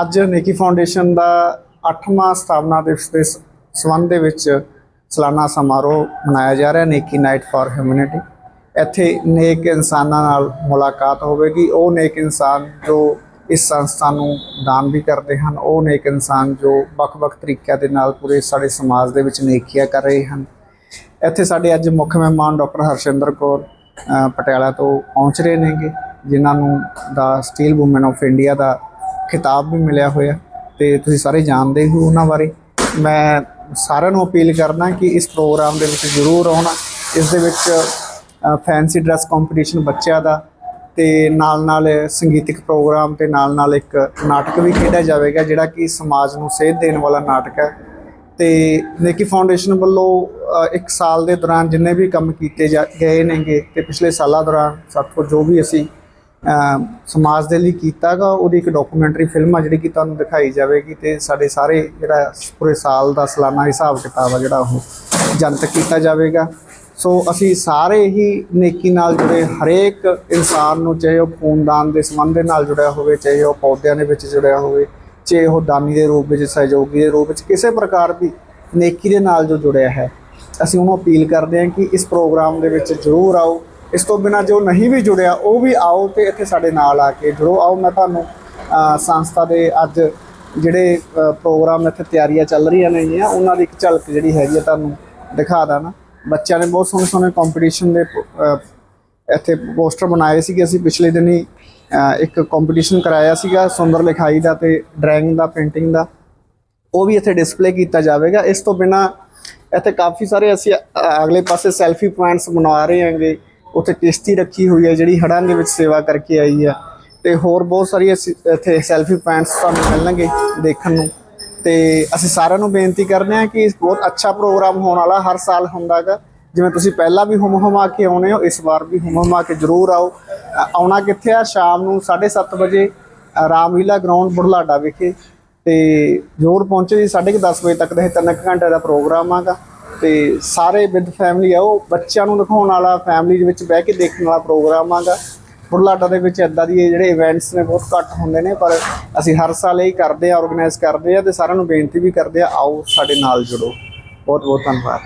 ਅੱਜ ਨੇਕੀ ਫਾਊਂਡੇਸ਼ਨ ਦਾ 8ਵਾਂ ਸਥਾਪਨਾ ਦਿਵਸ ਦੇ ਸਬੰਧ ਦੇ ਵਿੱਚ ਸਾਲਾਨਾ ਸਮਾਰੋਹ ਮਨਾਇਆ ਜਾ ਰਿਹਾ, ਨੇਕੀ ਨਾਈਟ ਫਾਰ ਹਿਊਮੈਨਿਟੀ। ਇੱਥੇ ਨੇਕ ਇਨਸਾਨਾਂ ਨਾਲ ਮੁਲਾਕਾਤ ਹੋਵੇਗੀ। ਉਹ ਨੇਕ ਇਨਸਾਨ ਜੋ ਇਸ ਸੰਸਥਾ ਨੂੰ ਦਾਨ ਵੀ ਕਰਦੇ ਹਨ, ਉਹ ਨੇਕ ਇਨਸਾਨ ਜੋ ਵੱਖ-ਵੱਖ ਤਰੀਕਿਆਂ ਦੇ ਨਾਲ ਪੂਰੇ ਸਾਡੇ ਸਮਾਜ ਦੇ ਵਿੱਚ ਨੇਕੀਆਂ ਕਰ ਰਹੇ ਹਨ। ਇੱਥੇ ਸਾਡੇ ਅੱਜ ਮੁੱਖ ਮਹਿਮਾਨ ਡਾਕਟਰ ਹਰਸ਼ਿੰਦਰ ਕੌਰ ਪਟਿਆਲਾ ਤੋਂ ਪਹੁੰਚ ਰਹੇ ਨੇਗੇ, ਜਿਨ੍ਹਾਂ ਨੂੰ ਦਾ ਸਟੀਲ ਵੂਮਨ ਆਫ ਇੰਡੀਆ ਦਾ ਖਿਤਾਬ ਵੀ ਮਿਲਿਆ ਹੋਇਆ ਤੇ ਤੁਸੀਂ ਸਾਰੇ ਜਾਣਦੇ ਹੋ ਉਹਨਾਂ ਬਾਰੇ। ਮੈਂ ਸਾਰਿਆਂ ਨੂੰ ਅਪੀਲ ਕਰਦਾ ਕਿ ਇਸ ਪ੍ਰੋਗਰਾਮ ਦੇ ਵਿੱਚ ਜ਼ਰੂਰ ਆਉਣਾ। ਇਸ ਦੇ ਵਿੱਚ ਫੈਂਸੀ ਡਰੈਸ ਕੰਪੀਟੀਸ਼ਨ ਬੱਚਿਆਂ ਦਾ ਤੇ ਨਾਲ ਨਾਲ ਸੰਗੀਤਿਕ ਪ੍ਰੋਗਰਾਮ ਤੇ ਨਾਲ ਨਾਲ ਇੱਕ ਨਾਟਕ ਵੀ ਖੇਡਿਆ ਜਾਵੇਗਾ, ਜਿਹੜਾ ਕਿ ਸਮਾਜ ਨੂੰ ਸੇਧ ਦੇਣ ਵਾਲਾ ਨਾਟਕ ਹੈ। ਤੇ ਨੇਕੀ ਫਾਊਂਡੇਸ਼ਨ ਵੱਲੋਂ ਇੱਕ ਸਾਲ ਦੇ ਦੌਰਾਨ ਜਿੰਨੇ ਵੀ ਕੰਮ ਕੀਤੇ ਜਾ, ਗਏ ਨੇਗੇ ਤੇ ਪਿਛਲੇ ਸਾਲਾਂ ਦੌਰਾਨ, ਸਾਡੇ ਕੋਲ ਜੋ ਵੀ ਅਸੀਂ ਸਮਾਜ ਦੇ ਲਈ ਕੀਤਾਗਾ, ਉਹਦੀ ਇੱਕ ਡਾਕੂਮੈਂਟਰੀ ਫਿਲਮ ਆ ਜਿਹੜੀ ਕਿ ਤੁਹਾਨੂੰ ਦਿਖਾਈ ਜਾਵੇਗੀ ਤੇ ਸਾਡੇ ਸਾਰੇ ਜਿਹੜਾ ਪੂਰੇ ਸਾਲ ਦਾ ਸਾਲਾਨਾ ਹਿਸਾਬ ਕਿਤਾਬ ਆ ਜਿਹੜਾ ਉਹ ਜਨਤਕ ਕੀਤਾ ਜਾਵੇਗਾ। ਸੋ ਅਸੀਂ ਸਾਰੇ ਹੀ ਨੇਕੀ ਨਾਲ ਜੁੜੇ, ਹਰੇਕ ਇਨਸਾਨ ਨੂੰ ਚਾਹੇ ਉਹ ਖੂਨਦਾਨ ਦੇ ਸੰਬੰਧ ਦੇ ਨਾਲ ਜੁੜਿਆ ਹੋਵੇ, ਚਾਹੇ ਉਹ ਪੌਦਿਆਂ ਦੇ ਵਿੱਚ ਜੁੜਿਆ ਹੋਵੇ, ਚਾਹੇ ਉਹ ਦਾਨੀ ਦੇ ਰੂਪ ਵਿੱਚ, ਸਹਿਯੋਗੀ ਦੇ ਰੂਪ ਵਿੱਚ, ਕਿਸੇ ਪ੍ਰਕਾਰ ਦੀ ਨੇਕੀ ਦੇ ਨਾਲ ਜੋ ਜੁੜਿਆ ਹੈ। ਅਸੀਂ ਉਹਨੂੰ ਅਪੀਲ ਕਰਦੇ ਹਾਂ ਕਿ ਇਸ ਪ੍ਰੋਗਰਾਮ ਦੇ ਵਿੱਚ ਜ਼ਰੂਰ ਆਓ ਇਸ ਤੋਂ ਬਿਨਾ ਜੋ ਨਹੀਂ ਵੀ ਜੁੜਿਆ, ਉਹ ਵੀ ਆਓ ਤੇ ਇੱਥੇ ਸਾਡੇ ਨਾਲ ਆ ਕੇ ਜੁੜੋ। ਆਓ, ਮੈਂ ਤੁਹਾਨੂੰ ਸੰਸਥਾ ਦੇ ਅੱਜ ਜਿਹੜੇ ਪ੍ਰੋਗਰਾਮ ਇੱਥੇ ਤਿਆਰੀਆਂ ਚੱਲ ਰਹੀਆਂ ਨੇਗੀਆਂ ਉਹਨਾਂ ਦੀ ਇੱਕ ਝਲਕ ਜਿਹੜੀ ਹੈਗੀ ਆ, ਤੁਹਾਨੂੰ ਦਿਖਾ ਦਾਂ ਬੱਚਿਆਂ ਨੇ ਬਹੁਤ ਸੋਹਣੇ ਸੋਹਣੇ ਕੰਪੀਟੀਸ਼ਨ ਦੇ ਇੱਥੇ ਪੋਸਟਰ ਬਣਾਏ ਸੀਗੇ। ਅਸੀਂ ਪਿਛਲੇ ਦਿਨੀ ਇੱਕ ਕੰਪੀਟੀਸ਼ਨ ਕਰਾਇਆ ਸੀਗਾ, ਸੁੰਦਰ ਲਿਖਾਈ ਦਾ ਤੇ ਡਰਾਇੰਗ ਦਾ ਪੇਂਟਿੰਗ ਦਾ। ਉਹ ਵੀ ਇੱਥੇ ਡਿਸਪਲੇ ਕੀਤਾ ਜਾਵੇਗਾ। ਇਸ ਤੋਂ ਬਿਨਾ ਇੱਥੇ ਕਾਫੀ ਸਾਰੇ ਅਸੀਂ ਅਗਲੇ ਪਾਸੇ ਸੈਲਫੀ ਪੁਆਇੰਟਸ ਬਣਾ ਰਹੇ ਹਾਂਗੇ। ਉੱਥੇ ਕਿਸ਼ਤੀ ਰੱਖੀ ਹੋਈ ਹੈ, ਜਿਹੜੀ ਹੜ੍ਹਾਂ ਦੇ ਵਿੱਚ ਸੇਵਾ ਕਰਕੇ ਆਈ ਹੈ। ਤੇ ਹੋਰ ਬਹੁਤ ਸਾਰੀ ਅਸੀਂ ਇੱਥੇ ਸੈਲਫੀ ਪੁਆਇੰਟਸ ਤੁਹਾਨੂੰ ਮਿਲਣਗੇ ਦੇਖਣ ਨੂੰ। ਤੇ ਅਸੀਂ ਸਾਰਿਆਂ ਨੂੰ ਬੇਨਤੀ ਕਰਦੇ ਹਾਂ ਕਿ ਬਹੁਤ ਅੱਛਾ ਪ੍ਰੋਗਰਾਮ ਹੋਣ ਵਾਲਾ ਹਰ ਸਾਲ ਹੁੰਦਾਗਾ ਜਿਵੇਂ ਤੁਸੀਂ ਪਹਿਲਾਂ ਵੀ ਹੁਮ ਹੁਮਾ ਕੇ ਆਉਨੇ ਹੋ, ਇਸ ਵਾਰ ਵੀ ਹੁਮ ਹੁਮਾ ਕੇ ਜ਼ਰੂਰ ਆਓ। ਆਉਣਾ ਕਿੱਥੇ ਆ? ਸ਼ਾਮ ਨੂੰ 7:30 ਵਜੇ ਰਾਮਲੀਲਾ ਗਰਾਊਂਡ ਬੁਢਲਾਡਾ ਵਿਖੇ। ਤੇ ਜ਼ਰੂਰ ਪਹੁੰਚੇ ਜੀ 10:30 ਵਜੇ ਤੱਕ ਦਾ ਇਹ ਤਿੰਨ ਕੁ ਘੰਟੇ ਦਾ ਪ੍ਰੋਗਰਾਮ ਆਗਾ ਤੇ ਸਾਰੇ ਵਿਦ ਫੈਮਿਲੀ ਆਓ ਬੱਚਿਆਂ ਨੂੰ ਦਿਖਾਉਣ ਵਾਲਾ ਫੈਮਿਲੀ ਦੇ ਵਿੱਚ ਬਹਿ ਕੇ ਦੇਖਣ ਵਾਲਾ ਪ੍ਰੋਗਰਾਮ ਆਗਾ। ਬੁਢਲਾਡਾ ਦੇ ਵਿੱਚ ਇਦਾਂ ਦੀ ਜਿਹੜੇ ਇਵੈਂਟਸ ਨੇ ਬਹੁਤ ਘੱਟ ਹੁੰਦੇ ਨੇ, ਪਰ ਅਸੀਂ ਹਰ ਸਾਲ ਇਹ ਕਰਦੇ ਆ ਆਰਗੇਨਾਈਜ਼ ਕਰਦੇ ਆ ਤੇ ਸਾਰਿਆਂ ਨੂੰ ਬੇਨਤੀ ਵੀ ਕਰਦੇ ਆ, ਆਓ ਸਾਡੇ ਨਾਲ ਜੁੜੋ। ਬਹੁਤ ਬਹੁਤ ਧੰਨਵਾਦ।